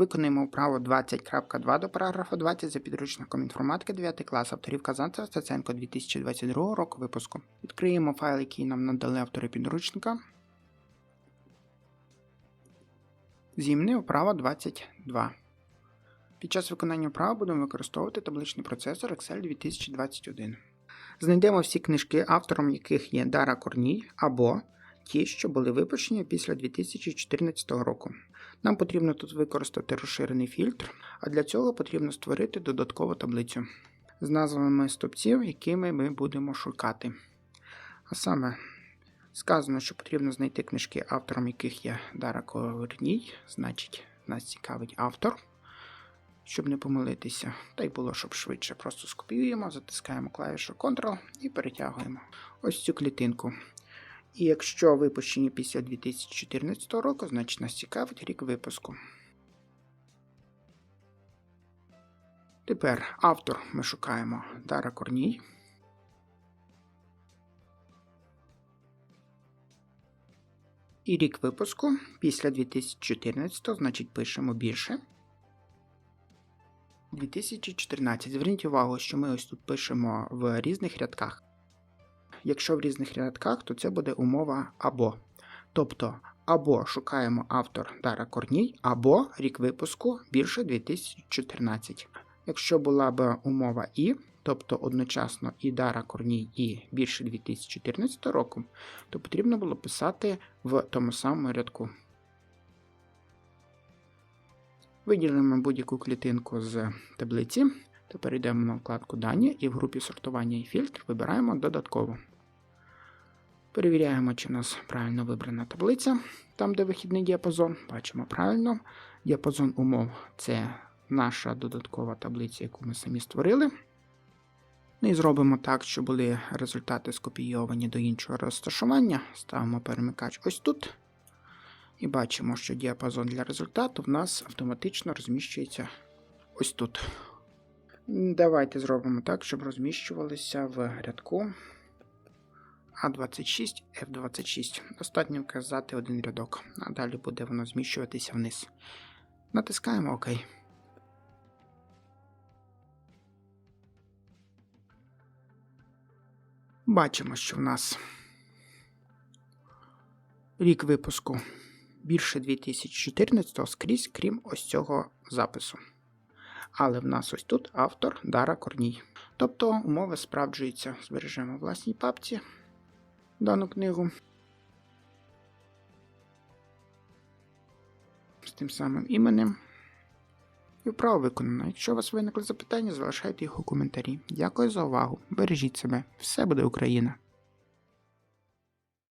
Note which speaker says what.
Speaker 1: Виконуємо вправо 20.2 до параграфу 20 за підручником інформатики 9 клас авторів Казанцева Стеценко 2022 року випуску. Відкриємо файл, який нам надали автори підручника. Зімни вправо 22. Під час виконання вправи будемо використовувати табличний процесор Excel 2021. Знайдемо всі книжки, автором яких є Дара Корній або ті, що були випущені після 2014 року. Нам потрібно тут використати розширений фільтр, а для цього потрібно створити додаткову таблицю з назвами стопців, якими ми будемо шукати. А саме сказано, що потрібно знайти книжки, автором яких є Дара Корній, значить, нас цікавить автор. Щоб не помилитися, та й було, щоб швидше. Просто скопіюємо, затискаємо клавішу Ctrl і перетягуємо ось цю клітинку. І якщо випущені після 2014 року, значить нас цікавить рік випуску. Тепер автор ми шукаємо Дара Корній. І рік випуску після 2014, значить пишемо більше. 2014. Зверніть увагу, що ми ось тут пишемо в різних рядках. Якщо в різних рядках, то це буде умова або. Тобто, або шукаємо автор Дара Корній, або рік випуску більше 2014. Якщо була б умова і, тобто одночасно і Дара Корній, і більше 2014 року, то потрібно було писати в тому самому рядку. Виділимо будь-яку клітинку з таблиці, тепер йдемо на вкладку Дані і в групі сортування і фільтр вибираємо додатково. Перевіряємо, чи у нас правильно вибрана таблиця, там, де вихідний діапазон. Бачимо правильно. Діапазон умов це наша додаткова таблиця, яку ми самі створили. Ну і зробимо так, щоб були результати скопійовані до іншого розташування. Ставимо перемикач ось тут. І бачимо, що діапазон для результату в нас автоматично розміщується ось тут. Давайте зробимо так, щоб розміщувалися в рядку А26, F26. Достатньо вказати один рядок, а далі буде воно зміщуватися вниз. Натискаємо ОК. Бачимо, що в нас рік випуску більше 2014 скрізь, крім ось цього запису. Але в нас ось тут автор Дара Корній. Тобто умови справджуються. Збережемо власній папці дану книгу. З тим самим іменем. І вправо виконано. Якщо у вас виникли запитання, залишайте їх у коментарі. Дякую за увагу. Бережіть себе. Все буде Україна!